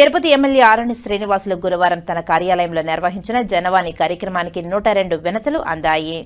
Tirupati MLA ఆరణి శ్రీనివాసులు గురువారం తన కార్యాలయంలో నిర్వహించిన జనవాణి కార్యక్రమానికి నూట రెండు వినతులు అందాయి.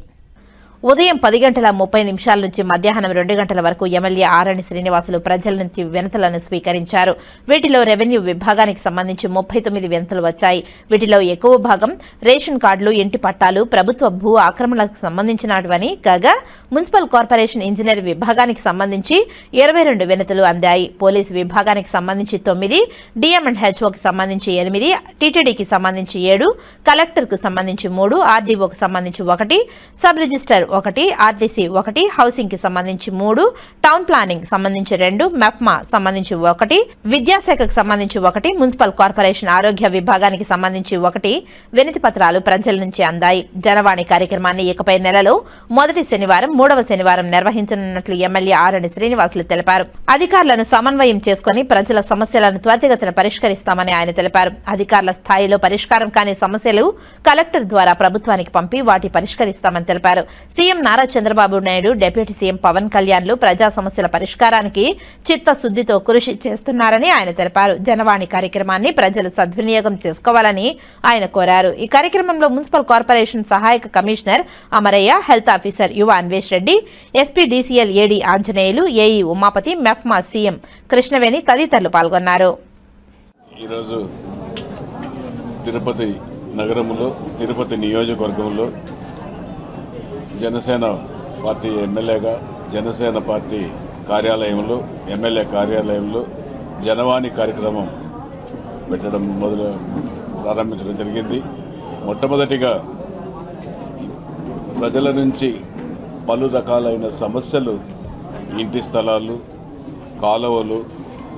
ఉదయం పది గంటల ముప్పై నిమిషాల నుంచి మధ్యాహ్నం రెండు గంటల వరకు ఎమ్మెల్యే ఆరణి శ్రీనివాసులు ప్రజల నుంచి వినతులను స్వీకరించారు. వీటిలో రెవెన్యూ విభాగానికి సంబంధించి ముప్పై తొమ్మిది వినతులు వచ్చాయి. వీటిలో ఎక్కువ భాగం రేషన్ కార్డులు ఇంటి పట్టాలు ప్రభుత్వ భూ ఆక్రమణలకు సంబంధించినవని కాగా మున్సిపల్ కార్పొరేషన్ ఇంజనీర్ విభాగానికి సంబంధించి ఇరవై రెండు వినతులు అందాయి. పోలీసు విభాగానికి సంబంధించి తొమ్మిది డిఎం అండ్ హెచ్ఓకి సంబంధించి ఎనిమిది టీటీడీకి సంబంధించి ఏడు కలెక్టర్కు సంబంధించి మూడు ఆర్డీఓకి సంబంధించి ఒకటి సబ్ రిజిస్టర్ ఒకటి ఆర్టీసీ ఒకటి హౌసింగ్కి సంబంధించి మూడు టౌన్ ప్లానింగ్ సంబంధించి రెండు మెప్మా సంబంధించి ఒకటి విద్యాశాఖకు సంబంధించి ఒకటి మున్సిపల్ కార్పొరేషన్ ఆరోగ్య విభాగానికి సంబంధించి ఒకటి వినతి పత్రాలు ప్రజల నుంచి అందాయి. జనవాణి కార్యక్రమాన్ని ఇకపై నెలలో మొదటి శనివారం మూడవ శనివారం నిర్వహించనున్నట్లు ఎమ్మెల్యే ఆరణి శ్రీనివాసులు తెలిపారు. అధికారులను సమన్వయం చేసుకుని ప్రజల సమస్యలను త్వరితగతిన పరిష్కరిస్తామని ఆయన తెలిపారు. అధికారుల స్థాయిలో పరిష్కారం కాని సమస్యలు కలెక్టర్ ద్వారా ప్రభుత్వానికి పంపి వాటి పరిష్కరిస్తామని తెలిపారు. CM Nara Chandrababu Naidu deputy CM Pavan కళ్యాణ్లు ప్రజా సమస్యల పరిష్కారానికి చిత్తశుద్దితో కృషి చేస్తున్నారని ఆయన తెలిపారు. జనవాణి కార్యక్రమాన్ని ప్రజలు సద్వినియోగం చేసుకోవాలని ఆయన కోరారు. ఈ కార్యక్రమంలో మున్సిపల్ కార్పొరేషన్ సహాయక commissioner Amaraiah health officer Yuva Anvesh Reddy SP DCL AD Anjaneyulu AE Umapathi MEPMA CM Krishnaveni తదితరులు పాల్గొన్నారు. ఈరోజు తిరుపతి నగరంలో తిరుపతి నియోజకవర్గంలో జనసేన పార్టీ ఎమ్మెల్యేగా జనసేన పార్టీ కార్యాలయంలో ఎమ్మెల్యే కార్యాలయంలో జనవాణి కార్యక్రమం పెట్టడం మొదలు ప్రారంభించడం జరిగింది. మొట్టమొదటిగా ప్రజల నుంచి పలు రకాలైన సమస్యలు ఇంటి స్థలాలు కాలువలు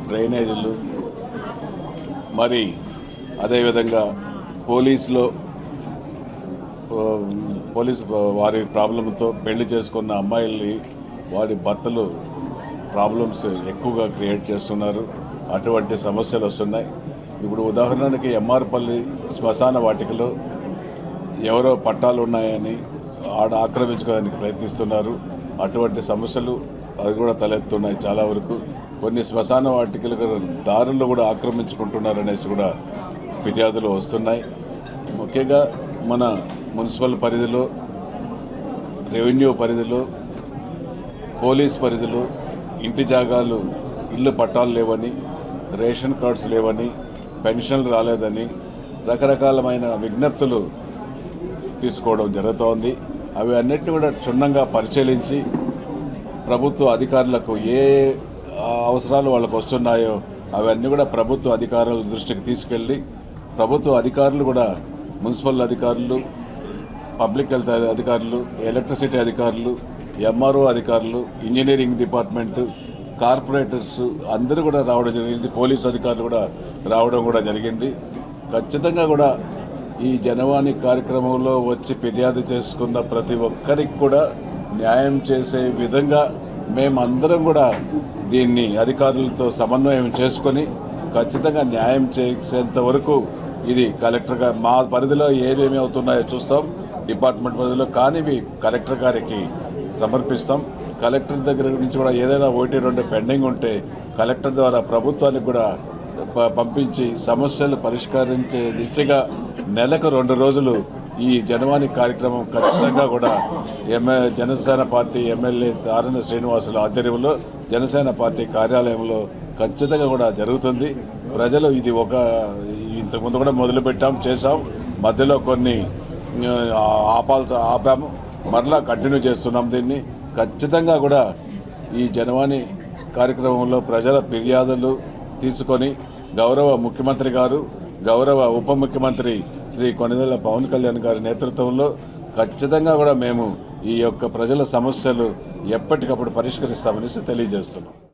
డ్రైనేజీలు మరి అదేవిధంగా పోలీసులో పోలీస్ వారి ప్రాబ్లంతో పెళ్ళి చేసుకున్న అమ్మాయిల్ని వారి భర్తలు ప్రాబ్లమ్స్ ఎక్కువగా క్రియేట్ చేస్తున్నారు. అటువంటి సమస్యలు వస్తున్నాయి. ఇప్పుడు ఉదాహరణకి ఎంఆర్పల్లి శ్మశాన వాటికలో ఎవరో పట్టాలు ఉన్నాయని ఆడ ఆక్రమించుకోవడానికి ప్రయత్నిస్తున్నారు. అటువంటి సమస్యలు అది కూడా తలెత్తున్నాయి చాలా వరకు. కొన్ని శ్మశాన వాటికలు దారులు కూడా ఆక్రమించుకుంటున్నారు అనేసి కూడా ఫిర్యాదులు వస్తున్నాయి. ముఖ్యంగా మన మున్సిపల్ పరిధిలో రెవెన్యూ పరిధిలో పోలీస్ పరిధిలో ఇంటి జాగాలు ఇల్లు పట్టాలు లేవని రేషన్ కార్డ్స్ లేవని పెన్షన్లు రాలేదని రకరకాలమైన విజ్ఞప్తులు తీసుకోవడం జరుగుతోంది. అవి అన్నిటిని కూడా క్షుణ్ణంగా పరిశీలించి ప్రభుత్వ అధికారులకు ఏ అవసరాలు వాళ్ళకు వస్తున్నాయో అవన్నీ కూడా ప్రభుత్వ అధికారుల దృష్టికి తీసుకెళ్ళి ప్రభుత్వ అధికారులు కూడా మున్సిపల్ అధికారులు పబ్లిక్ హెల్త్ అధికారులు ఎలక్ట్రిసిటీ అధికారులు ఎంఆర్ఓ అధికారులు ఇంజనీరింగ్ డిపార్ట్మెంటు కార్పొరేటర్స్ అందరూ కూడా రావడం జరిగింది. పోలీస్ అధికారులు కూడా రావడం కూడా జరిగింది. ఖచ్చితంగా కూడా ఈ జనవాణి కార్యక్రమంలో వచ్చి ఫిర్యాదు చేసుకున్న ప్రతి ఒక్కరికి కూడా న్యాయం చేసే విధంగా మేమందరం కూడా దీన్ని అధికారులతో సమన్వయం చేసుకొని ఖచ్చితంగా న్యాయం చేసేంత వరకు ఇది కలెక్టర్ గారు మా పరిధిలో ఏమేమి అవుతున్నాయో చూస్తాం డిపార్ట్మెంట్ పరిధిలో కానివి కలెక్టర్ గారికి సమర్పిస్తాం. కలెక్టర్ దగ్గర నుంచి కూడా ఏదైనా ఒకటి రెండు పెండింగ్ ఉంటే కలెక్టర్ ద్వారా ప్రభుత్వానికి కూడా పంపించి సమస్యలు పరిష్కరించే దిశగా నెలకు రెండు రోజులు ఈ జనవాణి కార్యక్రమం ఖచ్చితంగా కూడా MA Jana Sena party MLA Tarana శ్రీనివాసుల ఆధ్వర్యంలో జనసేన పార్టీ కార్యాలయంలో ఖచ్చితంగా కూడా జరుగుతుంది. ప్రజలు ఇది ఒక ఇంతకుముందు కూడా మొదలుపెట్టాం చేసాం మధ్యలో కొన్ని ఆపాల్సి ఆపాము. మరలా కంటిన్యూ చేస్తున్నాం దీన్ని. ఖచ్చితంగా కూడా ఈ జనవాణి కార్యక్రమంలో ప్రజల ఫిర్యాదులు తీసుకొని గౌరవ ముఖ్యమంత్రి గారు గౌరవ ఉప ముఖ్యమంత్రి శ్రీ కొనిదెల పవన్ కళ్యాణ్ గారి నేతృత్వంలో ఖచ్చితంగా కూడా మేము ఈ యొక్క ప్రజల సమస్యలు ఎప్పటికప్పుడు పరిష్కరిస్తామనేసి తెలియజేస్తున్నాం.